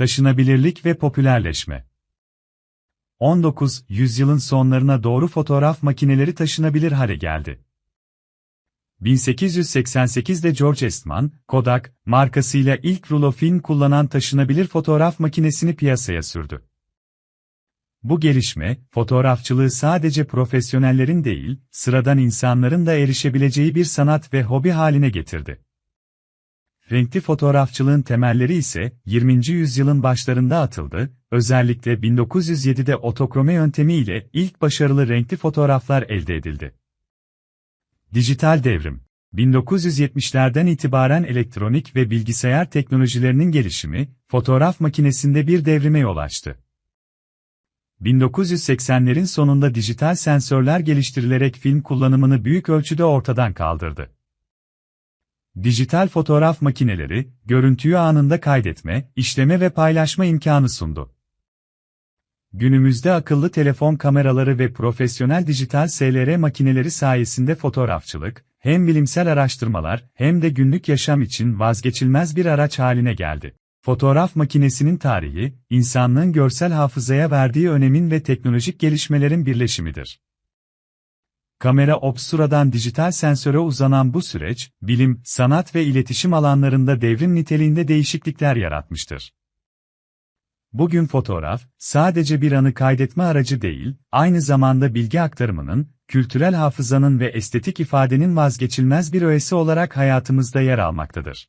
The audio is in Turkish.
Taşınabilirlik ve popülerleşme 19. yüzyılın sonlarına doğru fotoğraf makineleri taşınabilir hale geldi. 1888'de George Eastman, Kodak, markasıyla ilk rulo film kullanan taşınabilir fotoğraf makinesini piyasaya sürdü. Bu gelişme, fotoğrafçılığı sadece profesyonellerin değil, sıradan insanların da erişebileceği bir sanat ve hobi haline getirdi. Renkli fotoğrafçılığın temelleri ise 20. yüzyılın başlarında atıldı, özellikle 1907'de otokrome yöntemiyle ilk başarılı renkli fotoğraflar elde edildi. Dijital devrim 1970'lerden itibaren elektronik ve bilgisayar teknolojilerinin gelişimi, fotoğraf makinesinde bir devrime yol açtı. 1980'lerin sonunda dijital sensörler geliştirilerek film kullanımını büyük ölçüde ortadan kaldırdı. Dijital fotoğraf makineleri, görüntüyü anında kaydetme, işleme ve paylaşma imkanı sundu. Günümüzde akıllı telefon kameraları ve profesyonel dijital SLR makineleri sayesinde fotoğrafçılık, hem bilimsel araştırmalar hem de günlük yaşam için vazgeçilmez bir araç haline geldi. Fotoğraf makinesinin tarihi, insanlığın görsel hafızaya verdiği önemin ve teknolojik gelişmelerin birleşimidir. Kamera obsuradan dijital sensöre uzanan bu süreç, bilim, sanat ve iletişim alanlarında devrim niteliğinde değişiklikler yaratmıştır. Bugün fotoğraf, sadece bir anı kaydetme aracı değil, aynı zamanda bilgi aktarımının, kültürel hafızanın ve estetik ifadenin vazgeçilmez bir öğesi olarak hayatımızda yer almaktadır.